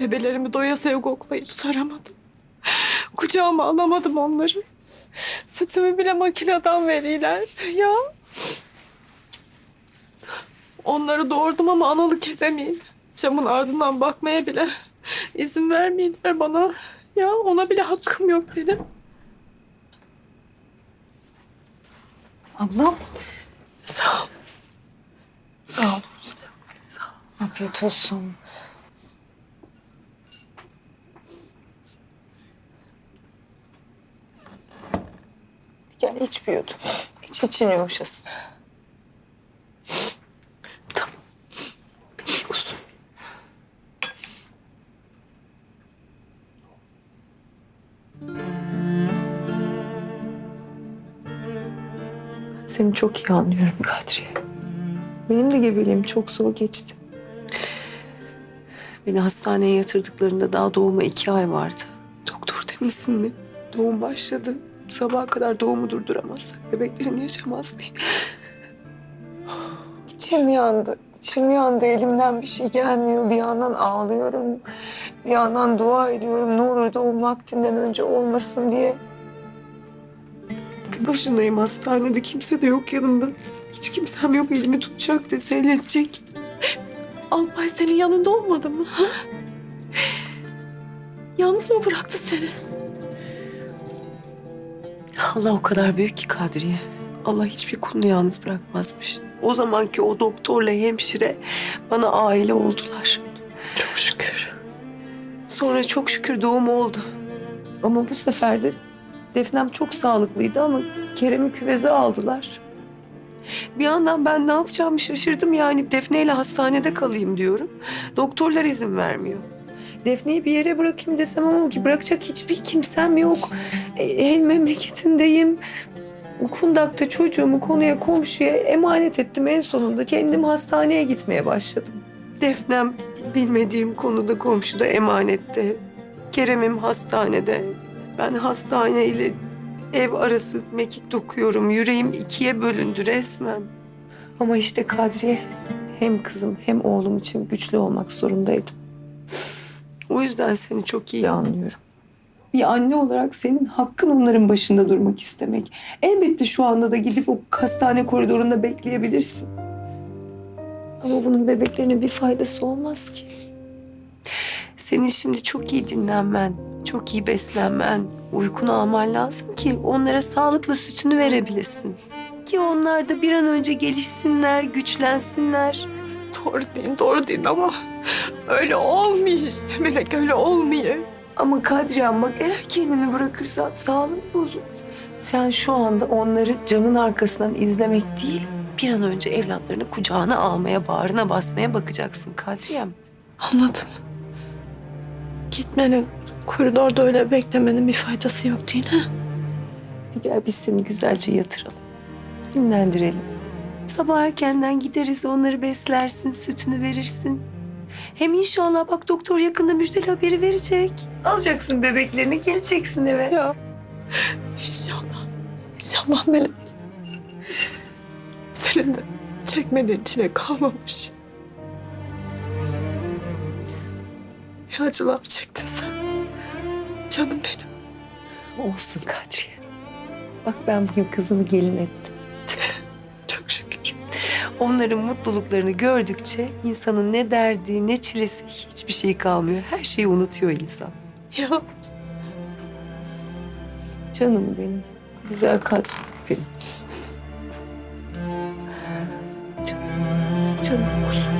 Bebelerimi doyasıya koklayıp saramadım. Kucağıma alamadım onları. Sütümü bile makineden veriler ya. Onları doğurdum ama analık edemeyim. Camın ardından bakmaya bile izin vermiyorlar bana. Ya ona bile hakkım yok benim. Ablam. Sağ ol. Sağ ol. Sağ ol. Afiyet olsun. Gel iç bir yudum. İç için yumuşasın. Tamam. Biliyorsun. Seni çok iyi anlıyorum Kadriye. Benim de gebeliğim çok zor geçti. Beni hastaneye yatırdıklarında daha doğuma iki ay vardı. Doktor demesin mi? Doğum başladı. Sabaha kadar doğumu durduramazsak bebeklerin yaşamaz diye. İçim yandı. İçim yandı. Elimden bir şey gelmiyor. Bir yandan ağlıyorum. Bir yandan dua ediyorum. Ne olur doğum vaktinden önce olmasın diye. Bir başınayım hastanede. Kimse de yok yanımda. Hiç kimsem yok elimi tutacak da seyredecek. Alpay senin yanında olmadı mı? Ha? Yalnız mı bıraktı seni? Allah o kadar büyük ki Kadriye. Allah hiçbir kulunu yalnız bırakmazmış. O zamanki o doktorla hemşire bana aile oldular. Çok şükür. Sonra çok şükür doğum oldu. Ama bu sefer de Defnem çok sağlıklıydı ama Kerem'i küveze aldılar. Bir yandan ben ne yapacağımı şaşırdım yani Defne ile hastanede kalayım diyorum. Doktorlar izin vermiyor. Defne'yi bir yere bırakayım desem ama ki bırakacak hiçbir kimsem yok. E, el memleketindeyim. Kundak'ta çocuğumu konuya komşuya emanet ettim en sonunda. Kendim hastaneye gitmeye başladım. Defnem bilmediğim konuda komşuda emanette. Kerem'im hastanede. Ben hastaneyle ev arası mekik dokuyorum. Yüreğim ikiye bölündü resmen. Ama işte Kadriye hem kızım hem oğlum için güçlü olmak zorundaydım. O yüzden seni çok iyi anlıyorum. Bir anne olarak senin hakkın onların başında durmak istemek. Elbette şu anda da gidip o hastane koridorunda bekleyebilirsin. Ama bunun bebeklerine bir faydası olmaz ki. Senin şimdi çok iyi dinlenmen, çok iyi beslenmen, uykunu alman lazım ki onlara sağlıklı sütünü verebilesin. Ki onlar da bir an önce gelişsinler, güçlensinler. Doğru değil, doğru değil ama öyle olmuyor işte Melek, öyle olmuyor. Ama Kadriyan bak eğer kendini bırakırsan sağlığın bozulur. Sen şu anda onları camın arkasından izlemek değil, bir an önce evlatlarını kucağına almaya, bağrına basmaya bakacaksın Kadriyem. Anladım. Gitmenin, koridorda öyle beklemenin bir faydası yok değil ha? Gel biz seni güzelce yatıralım. Dinlendirelim. Sabah erkenden gideriz onları beslersin, sütünü verirsin. Hem inşallah bak doktor yakında müjdeli haberi verecek. Alacaksın bebeklerini geleceksin eve. Ya inşallah, inşallah Melek. Senin de çekmediğin çile kalmamış. Ne acılar çektin sen. Canım benim. Olsun Kadriye. Bak ben bugün kızımı gelin ettim. Onların mutluluklarını gördükçe insanın ne derdi ne çilesi hiçbir şey kalmıyor. Her şeyi unutuyor insan. Ya Canım benim. Güzel Kadriye benim. Canım olsun.